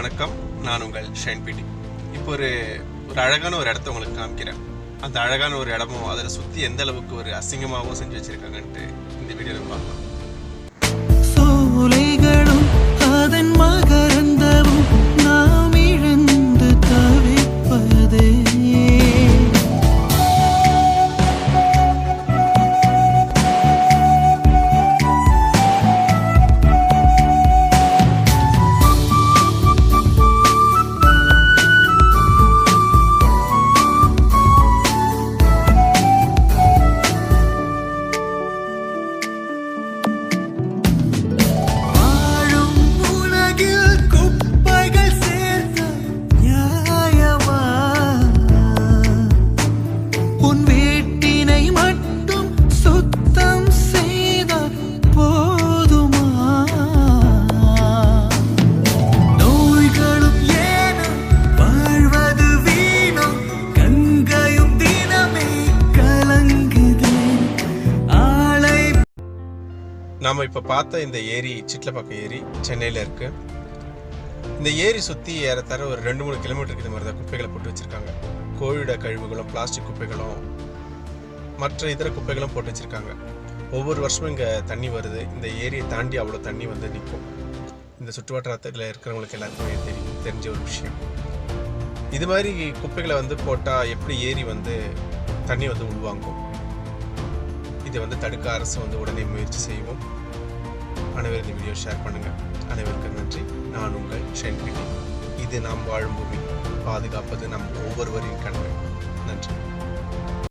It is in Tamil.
வணக்கம். நான் உங்கள் ஷைன் பிடி. இப்போ ஒரு ஒரு அழகான ஒரு இடத்த உங்களுக்கு காமிக்கிறேன். அந்த அழகான ஒரு இடமும் அதில் சுற்றி எந்த அளவுக்கு ஒரு அசிங்கமாகவும் செஞ்சு வச்சுருக்காங்கன்ட்டு இந்த வீடியோவில் பார்க்கலாம். நாம் இப்போ பார்த்த இந்த ஏரி சிட்லப்பாக்கம் ஏரி சென்னையில் இருக்குது இந்த ஏரி சுற்றி ஏறத்தர ஒரு ரெண்டு மூணு கிலோமீட்டருக்கு இந்த மாதிரி தான் குப்பைகளை போட்டு வச்சுருக்காங்க. கோழியோட கழிவுகளும் பிளாஸ்டிக் குப்பைகளும் மற்ற இதர குப்பைகளும் போட்டு வச்சுருக்காங்க. ஒவ்வொரு வருஷமும் இங்கே தண்ணி வருது. இந்த ஏரியை தாண்டி அவ்வளோ தண்ணி வந்து நிற்கும் இந்த சுற்றுவட்டாரத்தில் இருக்கிறவங்களுக்கு எல்லாருக்குமே தெரியும். தெரிஞ்ச ஒரு விஷயம். இது மாதிரி குப்பைகளை வந்து போட்டால் எப்படி ஏரி வந்து தண்ணி வந்து உள்வாங்கும்? இதை வந்து தடுக்க அரசு வந்து உடனே முயற்சி செய்வோம். அனைவரும் இந்த வீடியோ ஷேர் பண்ணுங்கள் அனைவருக்கும் நன்றி. நான் உங்கள் ஷென்பிட்டி இது நாம் வாழும் பூமி. பாதுகாப்பது நம் ஒவ்வொருவரின் கண்கள். நன்றி.